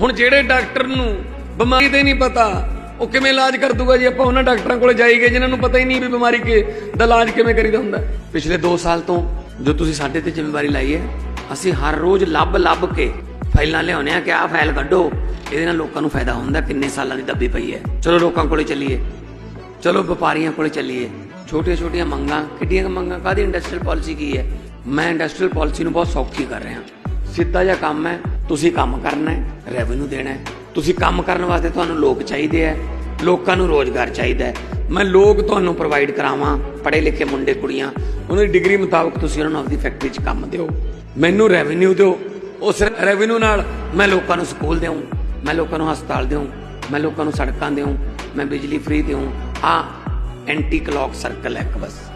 ਹੁਣ ਜਿਹੜੇ ਡਾਕਟਰ ਨੂੰ ਬਿਮਾਰੀ ਦੇ ਨਹੀਂ ਪਤਾ, ਉਹ ਕਿਵੇਂ ਇਲਾਜ ਕਰ ਦੂਗਾ ਜੀ ਆਪਾਂ ਉਹਨਾਂ ਡਾਕਟਰਾਂ ਕੋਲੇ ਜਾਈਏ ਜਿਨ੍ਹਾਂ ਨੂੰ ਪਤਾ ਹੀ ਨਹੀਂ ਵੀ ਬਿਮਾਰੀ ਕੇ ਦਾ ਇਲਾਜ ਕਿਵੇਂ ਕਰੀਦਾ ਹੁੰਦਾ। ਪਿਛਲੇ 2 ਸਾਲ ਤੋਂ ਜੋ ਤੁਸੀਂ ਸਾਡੇ ਤੇ ਜ਼ਿੰਮੇਵਾਰੀ ਲਾਈ ਹੈ, ਅਸੀਂ ਹਰ ਰੋਜ਼ ਲੱਭ ਲੱਭ ਕੇ ਫਾਈਲਾਂ ਲਿਆਉਂਦੇ ਆ ਕਿ ਆਹ ਫਾਈਲ ਕੱਢੋ। ਇਹਦੇ ਨਾਲ ਲੋਕਾਂ ਨੂੰ ਫਾਇਦਾ ਹੁੰਦਾ ਕਿੰਨੇ ਸਾਲਾਂ ਦੀ ਦੱਬੀ ਪਈ ਹੈ। ਚਲੋ ਲੋਕਾਂ ਕੋਲੇ ਚੱਲੀਏ। ਚਲੋ ਵਪਾਰੀਆਂ ਕੋਲੇ ਚੱਲੀਏ। ਛੋਟੀਆਂ ਛੋਟੀਆਂ ਮੰਗਾਂ, ਕਿੱਡੀਆਂ ਮੰਗਾਂ? ਕਾਦੀ ਇੰਡਸਟਰੀਅਲ ਪਾਲਿਸੀ ਕੀ ਹੈ? ਮੈਂ ਇੰਡਸਟਰੀਅਲ ਪਾਲਿਸੀ ਨੂੰ ਬਹੁਤ ਸੌਖੀ ਕਰ ਰਿਹਾ। ਸਿੱਧਾ ਜਿਹਾ ਕੰਮ ਹੈ ਤੁਸੀਂ ਕੰਮ ਕਰਨਾ ਹੈ ਰੈਵਨਿਊ ਦੇਣਾ ਹੈ। ਤੁਸੀਂ ਕੰਮ ਕਰਨ ਵਾਸਤੇ ਤੁਹਾਨੂੰ ਲੋਕ ਚਾਹੀਦੇ ਹੈ, ਲੋਕਾਂ ਨੂੰ ਰੋਜ਼ਗਾਰ ਚਾਹੀਦਾ ਹੈ। ਮੈਂ ਲੋਕ ਤੁਹਾਨੂੰ ਪ੍ਰੋਵਾਈਡ ਕਰਾਵਾਂ, ਪੜ੍ਹੇ ਲਿਖੇ ਮੁੰਡੇ ਕੁੜੀਆਂ, ਉਹਨਾਂ ਦੀ ਡਿਗਰੀ ਮੁਤਾਬਕ ਤੁਸੀਂ ਉਹਨਾਂ ਨੂੰ ਆਪਣੀ ਫੈਕਟਰੀ 'ਚ ਕੰਮ ਦਿਓ। ਮੈਨੂੰ ਰੈਵਨਿਊ ਦਿਓ। ਉਸ ਰੈਵਨਿਊ ਨਾਲ ਮੈਂ ਲੋਕਾਂ ਨੂੰ ਸਕੂਲ ਦਿਉਂ ਮੈਂ ਲੋਕਾਂ ਨੂੰ ਹਸਪਤਾਲ ਦਿਉਂ ਮੈਂ ਲੋਕਾਂ ਨੂੰ ਸੜਕਾਂ ਦਿਉਂ ਮੈਂ ਬਿਜਲੀ ਫ੍ਰੀ ਦਿਉਂ ਆ ਐਂਟੀ ਕਲੌਕ ਸਰਕਲ ਹੈ ਇੱਕ ਬਸ।